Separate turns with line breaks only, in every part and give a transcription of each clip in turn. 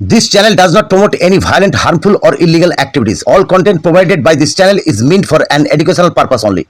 This channel does not promote any violent, harmful, or illegal activities. All content provided by this channel is meant for an educational purpose only.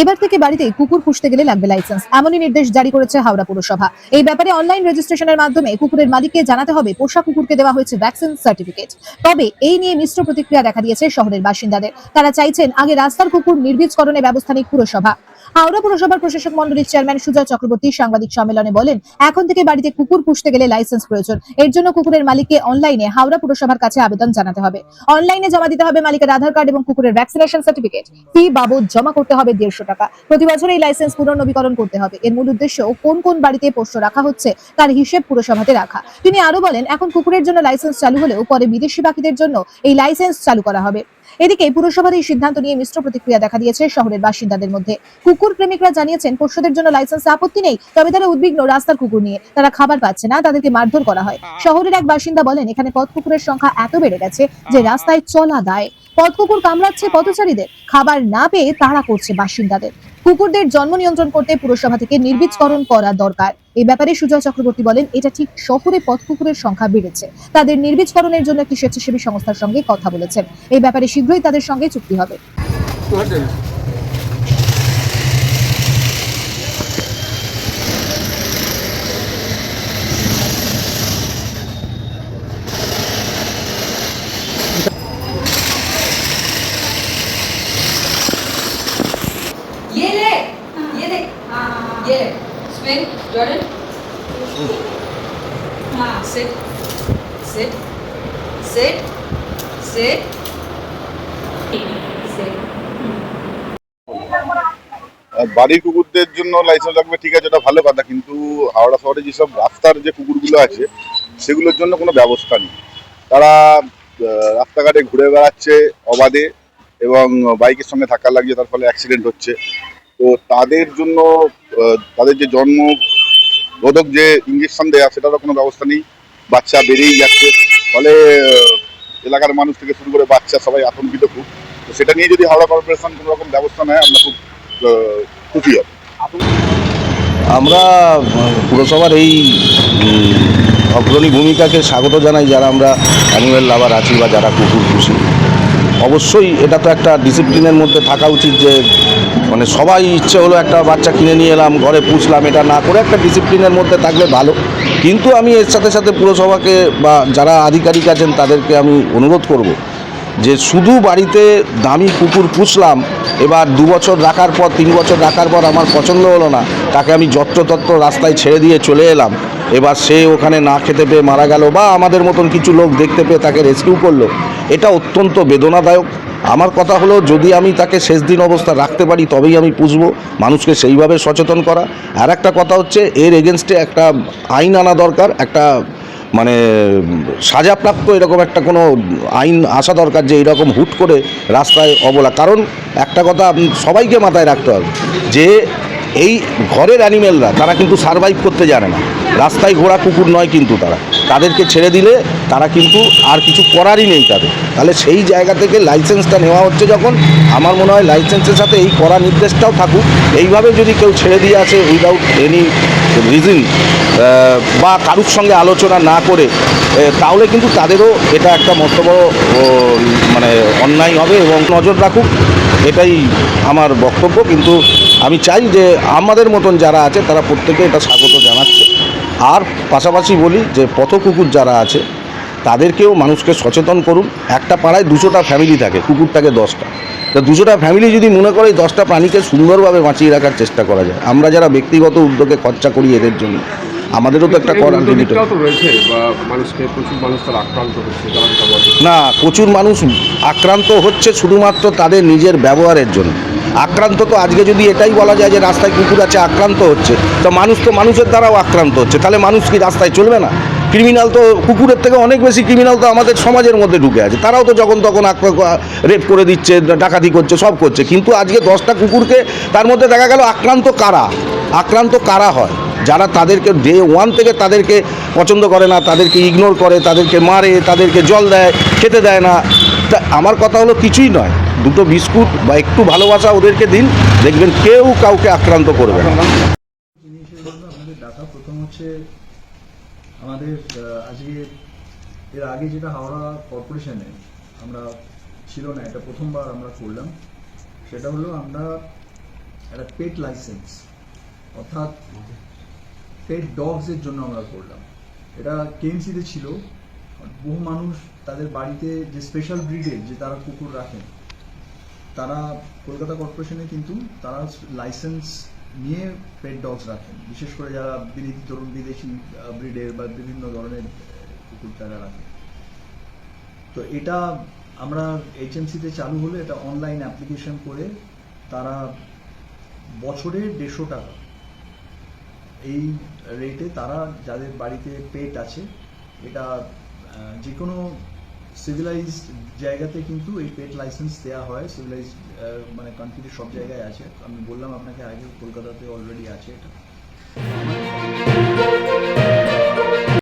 এবার থেকে বাড়িতে কুকুর পুষতে গেলে লাগবে licence এমনই নির্দেশ জারি করেছে হাওড়া পুরসভা। এই ব্যাপারে অনলাইন রেজিস্ট্রেশনের মাধ্যমে কুকুরের মালিককে জানাতে হবে পোষা কুকুরকে দেওয়া হয়েছে ভ্যাকসিন সার্টিফিকেট তবে এই নিয়ে মিশ্র প্রতিক্রিয়া দেখা দিয়েছে শহরের বাসিন্দাদের। তারা চাইছেন আগে রাস্তার কুকুর নির্বীজকরণে ব্যবস্থা নিক পুরসভা। হাওড়া পুরসভার প্রশাসক মন্ডলীর চেয়ারম্যান সুজয় চক্রবর্তী সাংবাদিক সম্মেলনে বলেন, এখন থেকে বাড়িতে কুকুর পুষতে গেলে লাইসেন্স প্রয়োজন। এর জন্য কুকুরের মালিককে অনলাইনে হাওড়া পুরসভার কাছে আবেদন জানাতে হবে। অনলাইনে জমা দিতে হবে মালিকের আধার কার্ড এবং কুকুরের ভ্যাকসিনেশন সার্টিফিকেট ফি বাবদ জমা করতে হবে দেড়শো টাকা। প্রতি বছর এই লাইসেন্স পুনর্নবীকরণ করতে হবে। এর মূল উদ্দেশ্য কোন কোন বাড়িতে পোষ্য রাখা হচ্ছে তার হিসেব পুরসভাতে রাখা। তিনি আরও বলেন, এখন কুকুরের জন্য লাইসেন্স চালু হলেও পরে বিদেশি পাখিদের জন্য এই লাইসেন্স চালু করা হবে। এদিকে পুরসভার এই সিদ্ধান্ত নিয়ে মিশ্র প্রতিক্রিয়া দেখা দিয়েছে শহরের বাসিন্দাদের মধ্যে। কুকুর প্রেমিকরা জানিয়েছেন পোষ্যদের জন্য লাইসেন্স আপত্তি নেই, তবে তারা উদ্বিগ্ন রাস্তার কুকুর নিয়ে। তারা খাবার পাচ্ছে না, তাদেরকে মারধর করা হয়। শহরের এক বাসিন্দা বলেন, এখানে পথ কুকুরের সংখ্যা এত বেড়ে গেছে যে রাস্তায় চলা দায়। পথ কুকুর কামড়াচ্ছে পথচারীদের। খাবার না পেয়ে তারা করছে বাসিন্দাদের। কুকুরদের জন্ম নিয়ন্ত্রণ করতে পুরসভা থেকে নির্বীজকরণ করা দরকার। এই ব্যাপারে সুজয় চক্রবর্তী বলেন, এটা ঠিক শহরে পথ কুকুরের সংখ্যা বেড়েছে। তাদের নির্বীজকরণের জন্য একটি স্বেচ্ছাসেবী সংস্থার সঙ্গে কথা বলেছেন। এই ব্যাপারে শীঘ্রই তাদের সঙ্গে চুক্তি হবে।
Jordan? Hmm. Ah, sit. Sit. Sit.
Sit. বাড়ির কুকুরদের জন্য লাইসেন্স লাগবে ঠিক আছে এটা ভালো কথা কিন্তু হাওড়া শহরে যেসব রাস্তার যে কুকুরগুলো আছে সেগুলোর জন্য কোনো ব্যবস্থা নেই তারা রাস্তাঘাটে ঘুরে বেড়াচ্ছে অবাধে এবং বাইকের সঙ্গে ধাক্কা লাগছে তার ফলে অ্যাক্সিডেন্ট হচ্ছে তো তাদের জন্য তাদের যে জন্ম রোধক যে ইঞ্জেকশন দেওয়া সেটারও কোনো ব্যবস্থা নেই। বাচ্চা বেড়েই যাচ্ছে। ফলে এলাকার মানুষ থেকে শুরু করে বাচ্চা সবাই আতঙ্কিত খুব। তো সেটা নিয়ে যদি হাওড়া কর্পোরেশন কোনো রকম ব্যবস্থা নেয়, আমরা খুব খুশি হব।
আমরা পুরসভার এই অগ্রণী ভূমিকাকে স্বাগত জানাই যারা আমরা অ্যানিমেল লাভার আছি বা যারা কুকুর পুষি অবশ্যই এটা তো একটা ডিসিপ্লিনের মধ্যে থাকা উচিত যে মানে সবাই ইচ্ছে হলো একটা বাচ্চা কিনে নিয়ে এলাম, ঘরে পুষলাম, এটা না করে একটা ডিসিপ্লিনের মধ্যে থাকলে ভালো। কিন্তু আমি এর সাথে সাথে পুরসভাকে বা যারা আধিকারিক আছেন তাদেরকে আমি অনুরোধ করব যে শুধু বাড়িতে দামি কুকুর পুষলাম, এবার দু বছর রাখার পর, তিন বছর রাখার পর আমার পছন্দ হলো না, তাকে আমি যত্রতত্র রাস্তায় ছেড়ে দিয়ে চলে এলাম। এবার সে ওখানে না খেতে পেয়ে মারা গেল বা আমাদের মতন কিছু লোক দেখতে পেয়ে তাকে রেস্কিউ করল, এটা অত্যন্ত বেদনাদায়ক। আমার কথা হলো, যদি আমি তাকে শেষ দিন অবস্থা রাখতে পারি, তবেই আমি পুষবো। মানুষকে সেইভাবে সচেতন করা। আর একটা কথা হচ্ছে, এর এগেনস্টে একটা আইন আনা দরকার, একটা মানে সাজাপ্রাপ্ত এরকম একটা কোনো আইন আসা দরকার যে এরকম হুট করে রাস্তায় অবলা। কারণ একটা কথা সবাইকে মাথায় রাখতে হবে, যে এই ঘরের অ্যানিমেলরা তারা কিন্তু সারভাইভ করতে জানে না। রাস্তায় ঘোড়া, কুকুর নয় কিন্তু তারা। তাদেরকে ছেড়ে দিলে তারা কিন্তু আর কিছু করারই নেই তাদের। তাহলে সেই জায়গা থেকে লাইসেন্সটা নেওয়া হচ্ছে যখন, আমার মনে হয় লাইসেন্সের সাথে এই কড়া নির্দেশটাও থাকুক। এইভাবে যদি কেউ ছেড়ে দিয়ে আসে উইদাউট এনি রিজন বা কারুর সঙ্গে আলোচনা না করে তাহলে কিন্তু তাদেরও এটা একটা বড় মানে অন্যায় হবে এবং নজর রাখুক। এটাই আমার বক্তব্য। কিন্তু আমি চাই যে আমাদের মতন যারা আছে, তারা প্রত্যেকে এটা স্বাগত জানাচ্ছে। আর পাশাপাশি বলি যে পথ কুকুর যারা আছে তাদেরকেও মানুষকে সচেতন করুন। একটা পাড়ায় দুশোটা ফ্যামিলি থাকে কুকুর থাকে দশটা। তা দুশোটা ফ্যামিলি যদি মনে করে এই দশটা প্রাণীকে সুন্দরভাবে বাঁচিয়ে রাখার চেষ্টা করা যায়। আমরা যারা ব্যক্তিগত উদ্যোগে খরচা করি এদের জন্য আমাদেরও তো একটা করার লিমিট
রয়েছে
না প্রচুর মানুষ আক্রান্ত হচ্ছে শুধুমাত্র তাদের নিজের ব্যবহারের জন্য। আক্রান্ত তো আজকে যদি এটাই বলা যায় যে রাস্তায় কুকুর আছে, আক্রান্ত হচ্ছে। তো মানুষ তো মানুষের দ্বারাও আক্রান্ত হচ্ছে। তাহলে মানুষ কি রাস্তায় চলবে না? ক্রিমিনাল তো কুকুরের থেকে অনেক বেশি ক্রিমিনাল তো আমাদের সমাজের মধ্যে ঢুকে আছে। তারাও তো যখন তখন রেপ করে দিচ্ছে, ডাকাতি করছে, সব করছে। কিন্তু আজকে দশটা কুকুরকে তার মধ্যে দেখা গেল আক্রান্ত কারা? আক্রান্ত কারা হয়? যারা তাদেরকে ডে ওয়ান থেকে তাদেরকে পছন্দ করে না, তাদেরকে ইগনোর করে, তাদেরকে মারে, তাদেরকে জল দেয়, খেতে দেয় না। তা আমার কথা হলো কিছুই নয়। দুটো বিস্কুট বা একটু ভালোবাসা ওদেরকে দিন, দেখবেন কেউ কাউকে আক্রান্ত করবে না।
প্রথম হচ্ছে আমাদের আজকে এর আগে যেটা হাওড়া কর্পোরেশনে আমরা ছিল না, এটা প্রথমবার আমরা করলাম, সেটা হলো আমরা একটা পেট লাইসেন্স অর্থাৎ পেট ডগসের জন্য আমরা করলাম। এটা কেএমসিতে ছিল, বহু মানুষ তাদের বাড়িতে যে স্পেশাল ব্রিডের যে তারা কুকুর রাখেন তারা কলকাতা কর্পোরেশনে কিন্তু তারা লাইসেন্স নিয়ে পেট ডগস রাখেন। বিশেষ করে যারা বিদেশি ধরুন বিদেশি ব্রিডের বা বিভিন্ন ধরনের কুকুর তারা রাখেন তো এটা আমরা এইচএমসিতে চালু হলে এটা অনলাইন অ্যাপ্লিকেশন করে তারা বছরে দেড়শো টাকা এই রেটে তারা যাদের বাড়িতে পেট আছে, এটা যে কোনো সিভিলাইজড জায়গাতে কিন্তু এই পেট লাইসেন্স দেওয়া হয়। সিভিলাইজড মানে কান্ট্রিতে সব জায়গায় আছে। আমি বললাম আপনাকে আগে, কলকাতাতে অলরেডি আছে এটা।